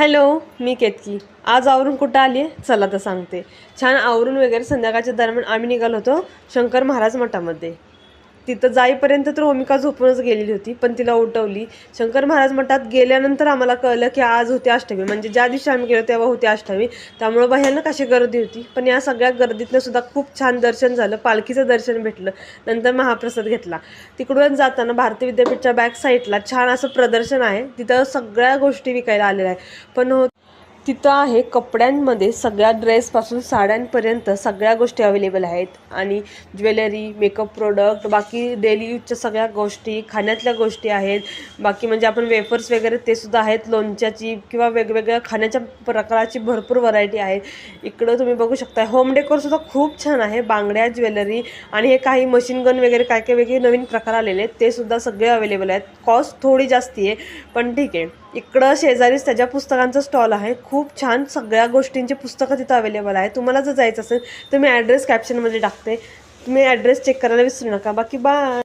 Hello मी केतकी. आज आवरून कुठं आली आहे चला तर सांगते. छान आवरून वगैरे संध्याकाळच्या दरम्यान आम्ही निघालो होतो शंकर महाराज मठामध्ये. तिथं जाईपर्यंत तर होमिका झोपूनच गेलेली होती पण तिला उठवली. शंकर महाराज मठात गेल्यानंतर आम्हाला कळलं की आज होती अष्टमी. म्हणजे ज्या दिवशी आम्ही गेलो तेव्हा होती अष्टमी. त्यामुळं भयानक अशी गर्दी होती. पण या सगळ्या गर्दीतनं सुद्धा खूप छान दर्शन झालं. पालखीचं दर्शन भेटलं. नंतर महाप्रसाद घेतला. तिकडून जाताना भारती विद्यापीठच्या बॅक साईडला छान असं प्रदर्शन आहे. तिथं सगळ्या गोष्टी विकायला आलेल्या आहे पण हो तिथं आहे कपड्यांमध्ये सगळ्या ड्रेसपासून साड्यांपर्यंत सगळ्या गोष्टी अवेलेबल आहेत. आणि ज्वेलरी मेकअप प्रोडक्ट बाकी डेली यूजच्या सगळ्या गोष्टी खाण्यातल्या गोष्टी आहेत. बाकी म्हणजे आपण वेफर्स वगैरे ते सुद्धा आहेत लोणच्याची किंवा वेगवेगळ्या खाण्याच्या प्रकाराची भरपूर व्हरायटी आहे. इकडं तुम्ही बघू शकता होम डेकोरसुद्धा खूप छान आहे बांगड्या ज्वेलरी आणि हे काही मशीन गन वगैरे काय काय वेगळे नवीन प्रकार आलेले आहेत ते सुद्धा सगळे अवेलेबल आहेत. कॉस्ट थोडी जास्ती आहे पण ठीक आहे. इकडं शेजारीच त्याच्या पुस्तकांचा स्टॉल आहे. खूप छान सगळ्या गोष्टींची पुस्तकं तिथं अवेलेबल आहे तुम्हाला जर जायचं असेल तर मी ॲड्रेस कॅप्शनमध्ये टाकते. तुम्ही ॲड्रेस चेक करायला विसरू नका. बाकी बाय